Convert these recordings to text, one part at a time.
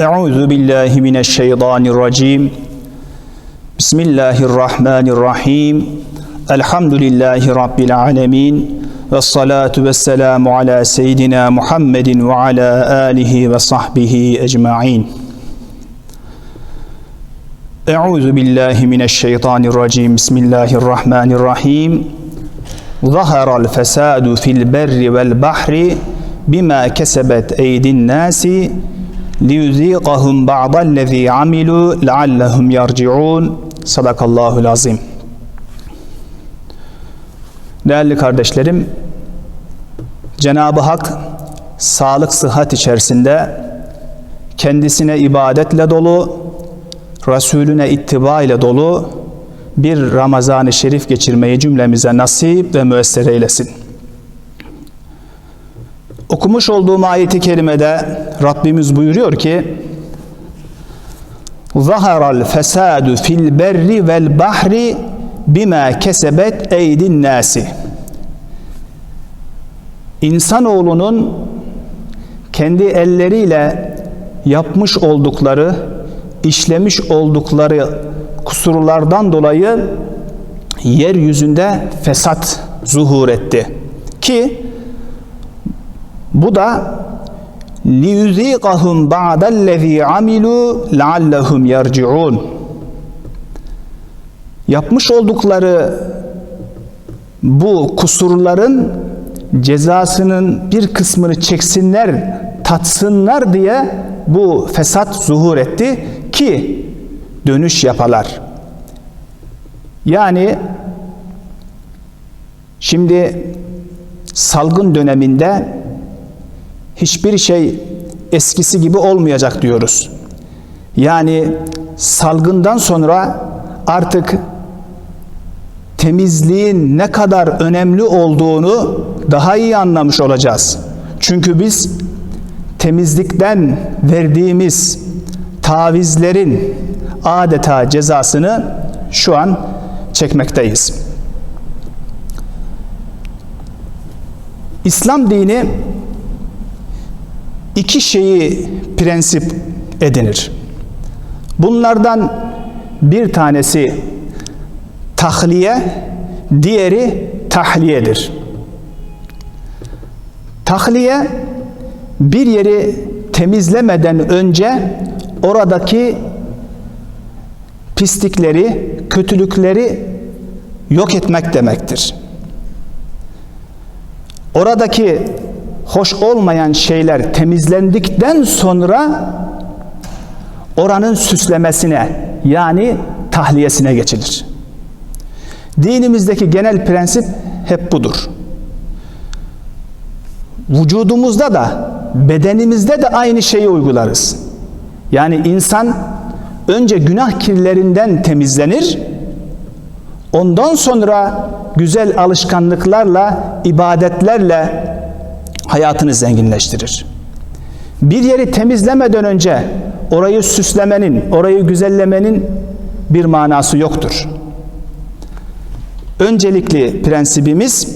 Euzu billahi mineşşeytanirracim. Bismillahirrahmanirrahim. Elhamdülillahi rabbil alamin. Ve salatu ve selamu ala seyyidina Muhammedin ve ala alihi ve sahbihi ecmaîn. Euzu billahi mineşşeytanirracim. Bismillahirrahmanirrahim. Zaharal fesadu fil berri vel bahri bima kesebet eydin nasi liyuziqahum ba'dallazi amilu leallehum yarciun. Sadakallahul azim. Değerli kardeşlerim, Cenab-ı Hak sağlık sıhhat içerisinde kendisine ibadetle dolu, Resulüne ittiba ile dolu bir Ramazan-ı Şerif geçirmeyi cümlemize nasip ve müesser eylesin. Okumuş olduğum ayeti kerimede Rabbimiz buyuruyor ki Zaharal fesadu fil berri vel bahri bima kesebet eydin nasi İnsanoğlunun kendi elleriyle yapmış oldukları, işlemiş oldukları kusurlardan dolayı yeryüzünde fesat zuhur etti. Ki bu da liyuziqahum ba'dallezî amilu leallehum yerciun. Yapmış oldukları bu kusurların cezasının bir kısmını çeksinler, tatsınlar diye bu fesat zuhur etti ki dönüş yapalar. Yani şimdi salgın döneminde hiçbir şey eskisi gibi olmayacak diyoruz. Yani salgından sonra artık temizliğin ne kadar önemli olduğunu daha iyi anlamış olacağız. Çünkü biz temizlikten verdiğimiz tavizlerin adeta cezasını şu an çekmekteyiz. İslam dini iki şeyi prensip edinir. Bunlardan bir tanesi tahliye, diğeri tahliyedir. Tahliye bir yeri temizlemeden önce oradaki pislikleri, kötülükleri yok etmek demektir. Oradaki hoş olmayan şeyler temizlendikten sonra oranın süslemesine yani tahliyesine geçilir. Dinimizdeki genel prensip hep budur. Vücudumuzda da bedenimizde de aynı şeyi uygularız. Yani insan önce günah kirlerinden temizlenir, ondan sonra güzel alışkanlıklarla, ibadetlerle hayatını zenginleştirir. Bir yeri temizlemeden önce orayı süslemenin, orayı güzellemenin bir manası yoktur. Öncelikli prensibimiz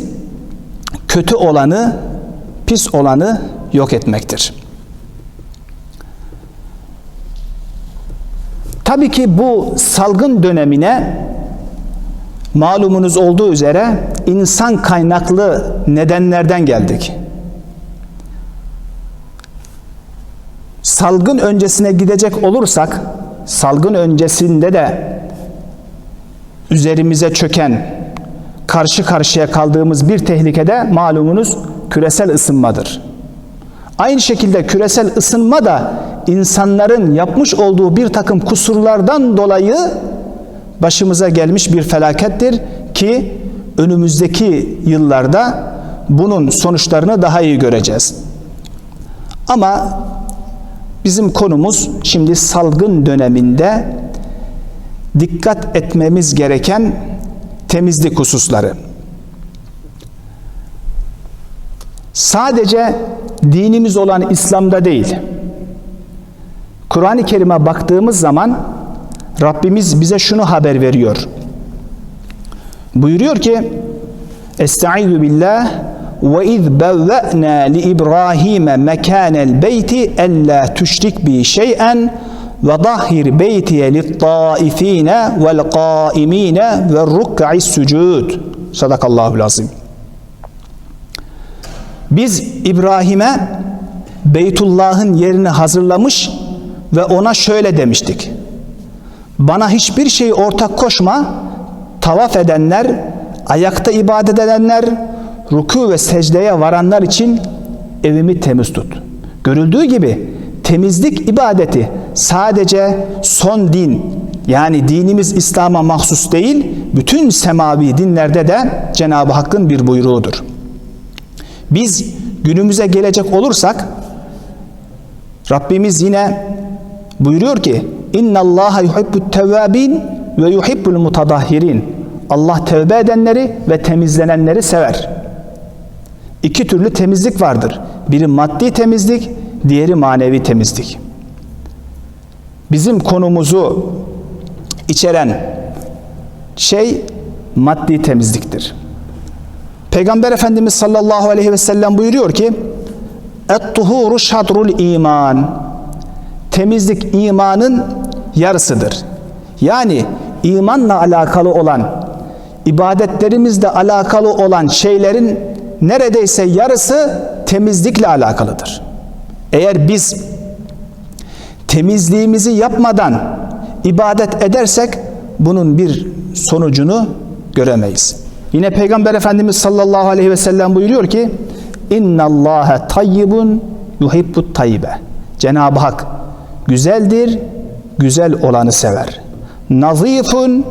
kötü olanı, pis olanı yok etmektir. Tabii ki bu salgın dönemine malumunuz olduğu üzere insan kaynaklı nedenlerden geldik. Salgın öncesine gidecek olursak, salgın öncesinde de üzerimize çöken, karşı karşıya kaldığımız bir tehlikede malumunuz küresel ısınmadır. Aynı şekilde küresel ısınma da insanların yapmış olduğu bir takım kusurlardan dolayı başımıza gelmiş bir felakettir ki önümüzdeki yıllarda bunun sonuçlarını daha iyi göreceğiz. Ama bizim konumuz şimdi salgın döneminde dikkat etmemiz gereken temizlik hususları. Sadece dinimiz olan İslam'da değil. Kur'an-ı Kerim'e baktığımız zaman Rabbimiz bize şunu haber veriyor. Buyuruyor ki Estaizu billah ve iz bevve'na li İbrahim mekanel beyti ella tüşrik bi şey'en ve dahhir beytiye lit taifine vel qaimine ve ruk'is sucud. Sadakallahul azim. Biz İbrahim'e Beytullah'ın yerini hazırlamış ve ona şöyle demiştik. Bana hiçbir şey ortak koşma, tavaf edenler, ayakta ibadet edenler, ruku ve secdeye varanlar için evimi temiz tut. Görüldüğü gibi temizlik ibadeti sadece son din yani dinimiz İslam'a mahsus değil, bütün semavi dinlerde de Cenab-ı Hakk'ın bir buyruğudur. Biz günümüze gelecek olursak Rabbimiz yine buyuruyor ki İnna Allaha yuhibbut tevvabin ve yuhibbul mutadahhirin. Allah tevbe edenleri ve temizlenenleri sever. İki türlü temizlik vardır. Biri maddi temizlik, diğeri manevi temizlik. Bizim konumuzu içeren şey maddi temizliktir. Peygamber Efendimiz sallallahu aleyhi ve sellem buyuruyor ki Et-tuhuru şadrul iman Temizlik imanın yarısıdır. Yani imanla alakalı olan ibadetlerimizle alakalı olan şeylerin neredeyse yarısı temizlikle alakalıdır. Eğer biz temizliğimizi yapmadan ibadet edersek bunun bir sonucunu göremeyiz. Yine Peygamber Efendimiz sallallahu aleyhi ve sellem buyuruyor ki İnna Allahe tayyibun yuhibbut tayyibe. Cenab-ı Hak güzeldir, güzel olanı sever. Nazifun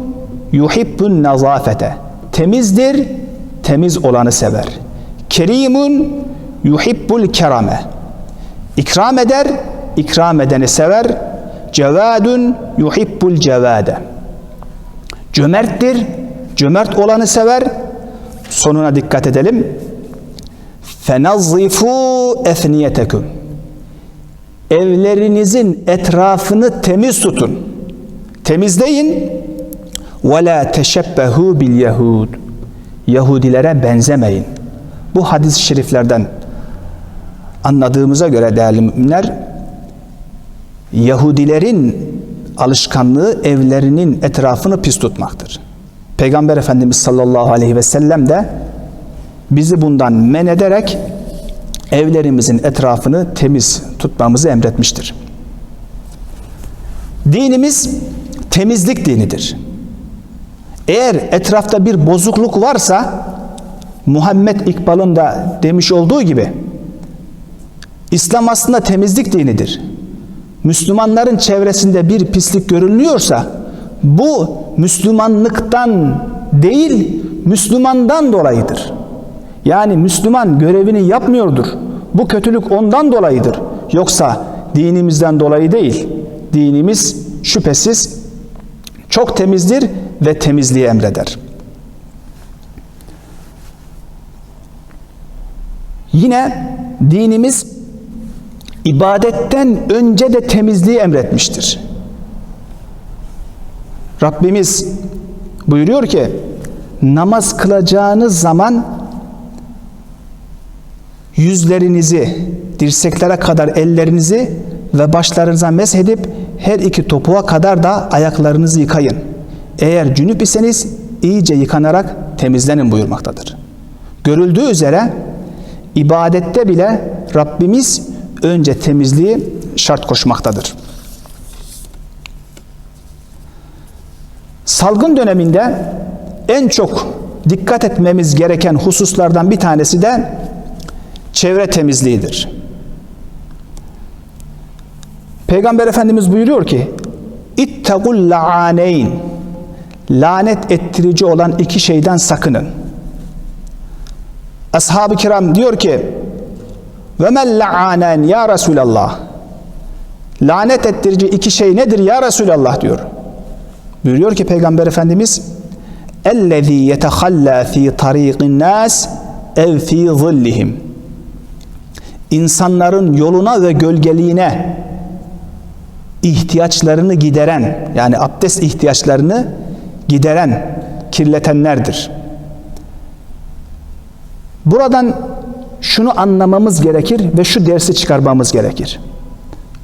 yuhibbun nazafete. Temizdir, temiz olanı sever. Kerimun yuhibbul kerame. İkram eder, ikram edeni sever. Cevadun yuhibbul cevade. Cömerttir, cömert olanı sever. Sonuna dikkat edelim. Fenazzifu efniyetekum. Evlerinizin etrafını temiz tutun. Temizleyin. Ve la teşebbehu bil yahud. Yahudilere benzemeyin. Bu hadis-i şeriflerden anladığımıza göre değerli müminler Yahudilerin alışkanlığı evlerinin etrafını pis tutmaktır. Peygamber Efendimiz sallallahu aleyhi ve sellem de bizi bundan men ederek evlerimizin etrafını temiz tutmamızı emretmiştir. Dinimiz temizlik dinidir. Eğer etrafta bir bozukluk varsa Muhammed İkbal'ın da demiş olduğu gibi İslam aslında temizlik dinidir. Müslümanların çevresinde bir pislik görünüyorsa bu Müslümanlıktan değil Müslümandan dolayıdır. Yani Müslüman görevini yapmıyordur. Bu kötülük ondan dolayıdır. Yoksa dinimizden dolayı değil. Dinimiz şüphesiz çok temizdir ve temizliği emreder. Yine dinimiz ibadetten önce de temizliği emretmiştir. Rabbimiz buyuruyor ki namaz kılacağınız zaman yüzlerinizi dirseklere kadar ellerinizi ve başlarınıza meshedip her iki topuğa kadar da ayaklarınızı yıkayın. Eğer cünüp iseniz iyice yıkanarak temizlenin buyurmaktadır. Görüldüğü üzere ibadette bile Rabbimiz önce temizliği şart koşmaktadır. Salgın döneminde en çok dikkat etmemiz gereken hususlardan bir tanesi de çevre temizliğidir. Peygamber Efendimiz buyuruyor ki İttegul la'aneyn lanet ettirici olan iki şeyden sakının. Ashab-ı kiram diyor ki ve mel la'anen ya Resulallah lanet ettirici iki şey nedir ya Resulallah diyor. Buyuruyor ki Peygamber Efendimiz ellezî yetehallâ fî tarîqin nâs ev fî zillihim insanların yoluna ve gölgeliğine ihtiyaçlarını gideren yani abdest ihtiyaçlarını gideren kirletenlerdir. Buradan şunu anlamamız gerekir ve şu dersi çıkarmamız gerekir.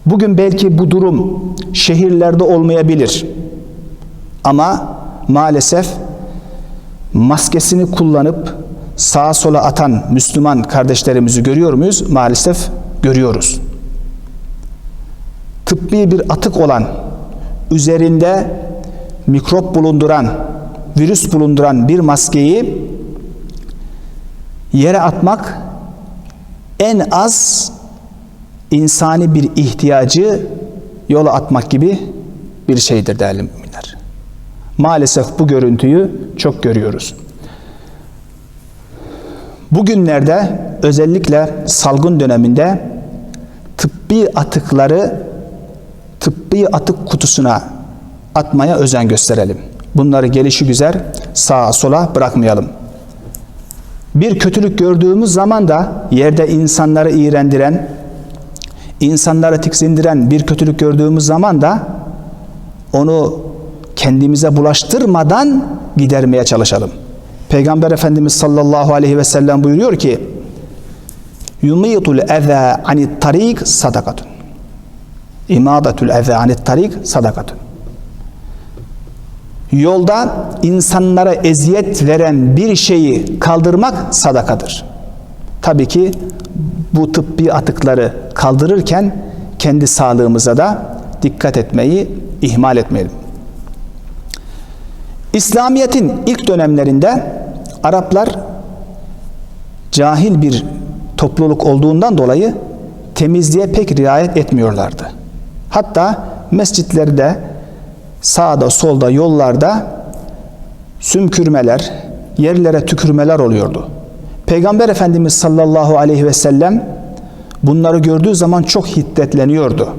Bugün belki bu durum şehirlerde olmayabilir. Ama maalesef maskesini kullanıp sağa sola atan Müslüman kardeşlerimizi görüyor muyuz? Maalesef görüyoruz. Tıbbi bir atık olan, üzerinde mikrop bulunduran, virüs bulunduran bir maskeyi yere atmak en az insani bir ihtiyacı yola atmak gibi bir şeydir değerli müminler. Maalesef bu görüntüyü çok görüyoruz. Bugünlerde özellikle salgın döneminde tıbbi atıkları tıbbi atık kutusuna atmaya özen gösterelim. Bunları gelişi güzel sağa sola bırakmayalım. Bir kötülük gördüğümüz zaman da yerde insanları iğrendiren, insanları tiksindiren bir kötülük gördüğümüz zaman da onu kendimize bulaştırmadan gidermeye çalışalım. Peygamber Efendimiz sallallahu aleyhi ve sellem buyuruyor ki yumitul eza anit tarik sadakatun imadatul eza anit tarik sadakatun yolda insanlara eziyet veren bir şeyi kaldırmak sadakadır. Tabii ki bu tıbbi atıkları kaldırırken kendi sağlığımıza da dikkat etmeyi ihmal etmeyelim. İslamiyet'in ilk dönemlerinde Araplar cahil bir topluluk olduğundan dolayı temizliğe pek riayet etmiyorlardı. Hatta mescitlerde sağda solda yollarda sümkürmeler, yerlere tükürmeler oluyordu. Peygamber Efendimiz sallallahu aleyhi ve sellem bunları gördüğü zaman çok hiddetleniyordu.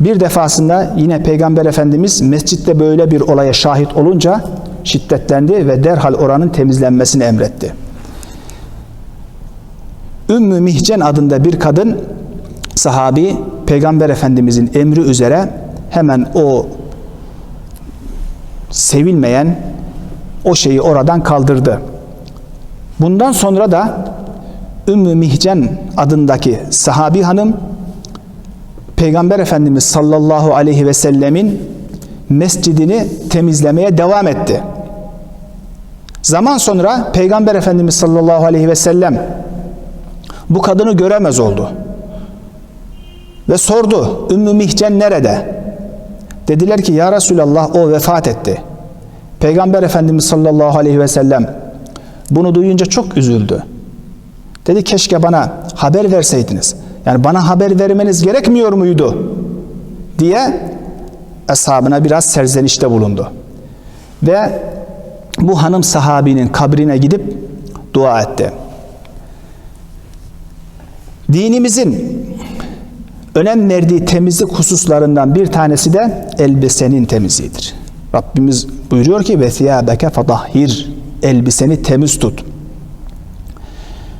Bir defasında yine Peygamber Efendimiz mescitte böyle bir olaya şahit olunca şiddetlendi ve derhal oranın temizlenmesini emretti. Ümmü Mihcen adında bir kadın sahabi Peygamber Efendimizin emri üzere hemen o sevilmeyen o şeyi oradan kaldırdı. Bundan sonra da Ümmü Mihcen adındaki sahabi hanım Peygamber Efendimiz sallallahu aleyhi ve sellemin mescidini temizlemeye devam etti. Zaman sonra Peygamber Efendimiz sallallahu aleyhi ve sellem bu kadını göremez oldu. Ve sordu Ümmü Mihcen nerede? Dediler ki ya Resulallah o vefat etti. Peygamber Efendimiz sallallahu aleyhi ve sellem bunu duyunca çok üzüldü. Dedi keşke bana haber verseydiniz. Yani bana haber vermeniz gerekmiyor muydu? Diye ashabına biraz serzenişte bulundu. Ve bu hanım sahabinin kabrine gidip dua etti. Dinimizin önem verdiği temizlik hususlarından bir tanesi de elbisenin temizliğidir. Rabbimiz buyuruyor ki ve thiyabeke fadahhir elbiseni temiz tut.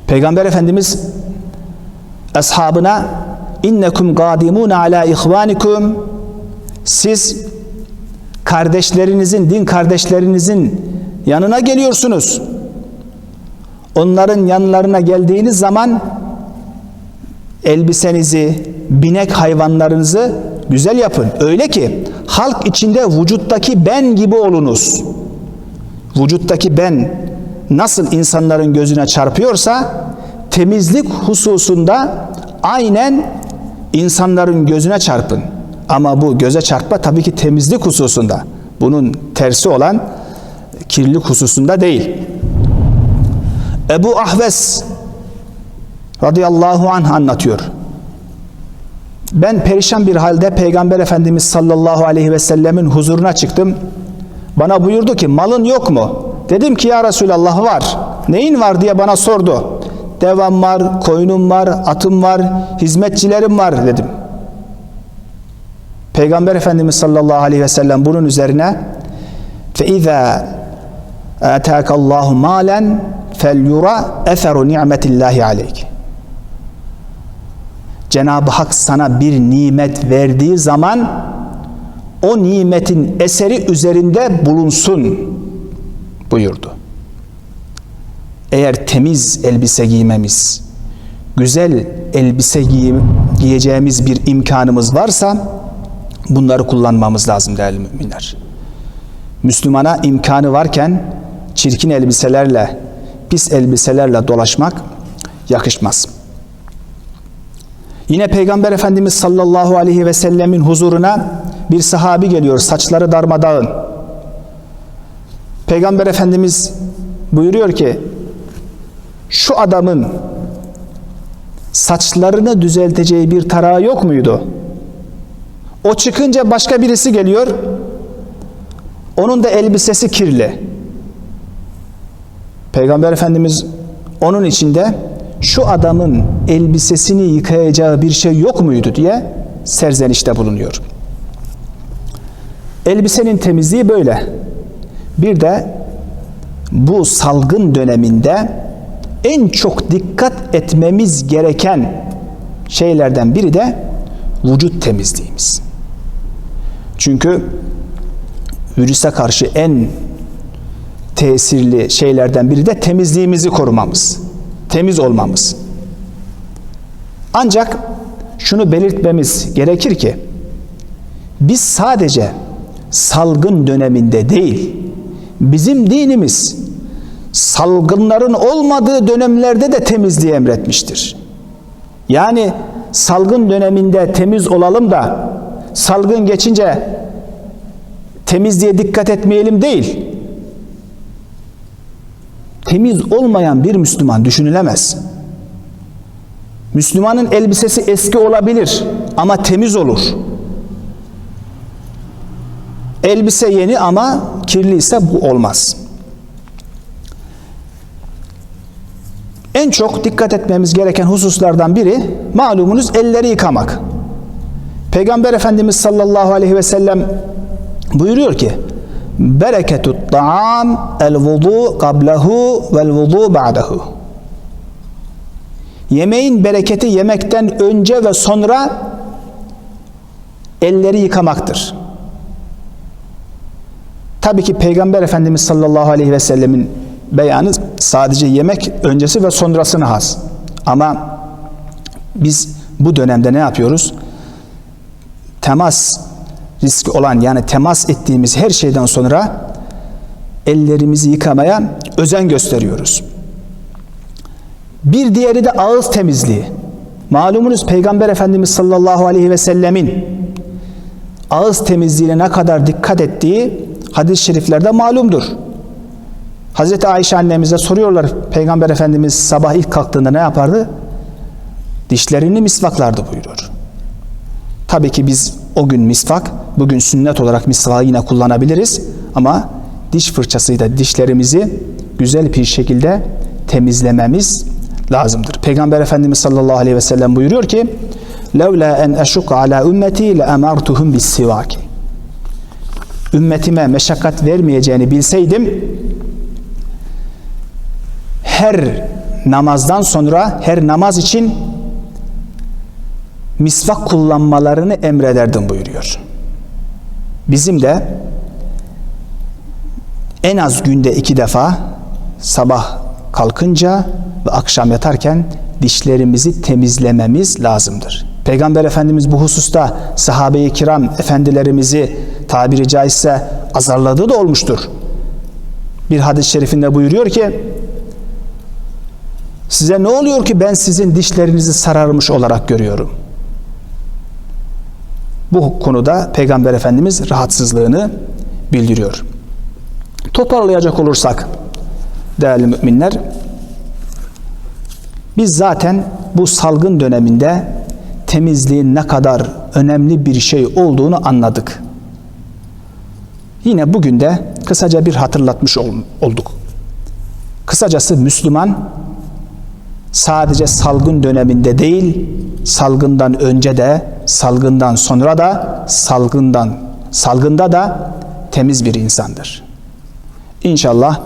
Peygamber Efendimiz ashabına innekum gadimun ala ihvanikum siz kardeşlerinizin din kardeşlerinizin yanına geliyorsunuz. Onların yanlarına geldiğiniz zaman elbisenizi, binek hayvanlarınızı güzel yapın. Öyle ki halk içinde vücuttaki ben gibi olunuz. Vücuttaki ben nasıl insanların gözüne çarpıyorsa temizlik hususunda aynen insanların gözüne çarpın. Ama bu göze çarpma tabii ki temizlik hususunda. Bunun tersi olan kirlilik hususunda değil. Ebu Ahves radıyallahu anh anlatıyor. Ben perişan bir halde Peygamber Efendimiz sallallahu aleyhi ve sellemin huzuruna çıktım. Bana buyurdu ki malın yok mu? Dedim ki ya Resulallah var. Neyin var diye bana sordu. Devam var, koyunum var, atım var, hizmetçilerim var dedim. Peygamber Efendimiz sallallahu aleyhi ve sellem bunun üzerine fe izâ Allahu malen fel yura eferu ni'metillahi aleyke. Cenab-ı Hak sana bir nimet verdiği zaman o nimetin eseri üzerinde bulunsun buyurdu. eğer temiz elbise giymemiz, güzel elbise giy- giyeceğimiz bir imkanımız varsa bunları kullanmamız lazım değerli müminler. Müslümana imkanı varken çirkin elbiselerle, pis elbiselerle dolaşmak yakışmaz. Yine Peygamber Efendimiz sallallahu aleyhi ve sellemin huzuruna bir sahabi geliyor, saçları darmadağın. Peygamber Efendimiz buyuruyor ki, şu adamın saçlarını düzelteceği bir tarağı yok muydu? O çıkınca başka birisi geliyor, onun da elbisesi kirli. Peygamber Efendimiz onun içinde şu adamın elbisesini yıkayacağı bir şey yok muydu diye serzenişte bulunuyor. Elbisenin temizliği böyle. Bir de bu salgın döneminde en çok dikkat etmemiz gereken şeylerden biri de vücut temizliğimiz. Çünkü virüse karşı en tesirli şeylerden biri de temizliğimizi korumamız, temiz olmamız. Ancak şunu belirtmemiz gerekir ki biz sadece salgın döneminde değil, bizim dinimiz salgınların olmadığı dönemlerde de temizliği emretmiştir. Yani salgın döneminde temiz olalım da salgın geçince temizliğe dikkat etmeyelim değil. Temiz olmayan bir Müslüman düşünülemez. Müslümanın elbisesi eski olabilir ama temiz olur. Elbise yeni ama kirli ise bu olmaz. En çok dikkat etmemiz gereken hususlardan biri malumunuz elleri yıkamak. Peygamber Efendimiz sallallahu aleyhi ve sellem buyuruyor ki bereketut ta'am el vudu qablahu vel vudu ba'dahu Yemeğin bereketi yemekten önce ve sonra elleri yıkamaktır. Tabii ki Peygamber Efendimiz sallallahu aleyhi ve sellemin beyanı sadece yemek öncesi ve sonrasına has. Ama biz bu dönemde ne yapıyoruz? Temas riski olan yani temas ettiğimiz her şeyden sonra ellerimizi yıkamaya özen gösteriyoruz. Bir diğeri de ağız temizliği. Malumunuz Peygamber Efendimiz sallallahu aleyhi ve sellemin ağız temizliğine ne kadar dikkat ettiği hadis-i şeriflerde malumdur. Hazreti Ayşe annemize soruyorlar Peygamber Efendimiz sabah ilk kalktığında ne yapardı? Dişlerini misvaklardı buyuruyor. Tabii ki biz o gün misvak, bugün sünnet olarak misvağı yine kullanabiliriz ama diş fırçasıyla dişlerimizi güzel bir şekilde temizlememiz lazımdır. Peygamber Efendimiz sallallahu aleyhi ve sellem buyuruyor ki لَوْلَا اَنْ اَشُقَ عَلَى اُمَّتِي لَاَمَرْتُهُمْ بِالسِّوَاكِ Ümmetime meşakkat vermeyeceğini bilseydim her namazdan sonra her namaz için misvak kullanmalarını emrederdim buyuruyor. Bizim de en az günde iki defa sabah kalkınca ve akşam yatarken dişlerimizi temizlememiz lazımdır. Peygamber Efendimiz bu hususta sahabe-i kiram efendilerimizi tabiri caizse azarladığı da olmuştur. Bir hadis-i şerifinde buyuruyor ki size ne oluyor ki ben sizin dişlerinizi sararmış olarak görüyorum. Bu konuda Peygamber Efendimiz rahatsızlığını bildiriyor. Toparlayacak olursak değerli müminler biz zaten bu salgın döneminde temizliğin ne kadar önemli bir şey olduğunu anladık. Yine bugün de kısaca bir hatırlatmış olduk. Kısacası Müslüman sadece salgın döneminde değil, salgından önce de, salgından sonra da, salgından salgında da temiz bir insandır. İnşallah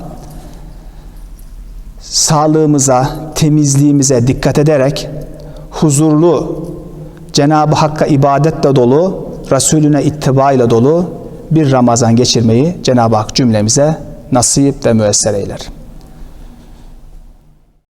sağlığımıza, temizliğimize dikkat ederek huzurlu, Cenab-ı Hakk'a ibadetle dolu, Resulüne ittiba ile dolu bir Ramazan geçirmeyi Cenab-ı Hak cümlemize nasip ve müesser eyler.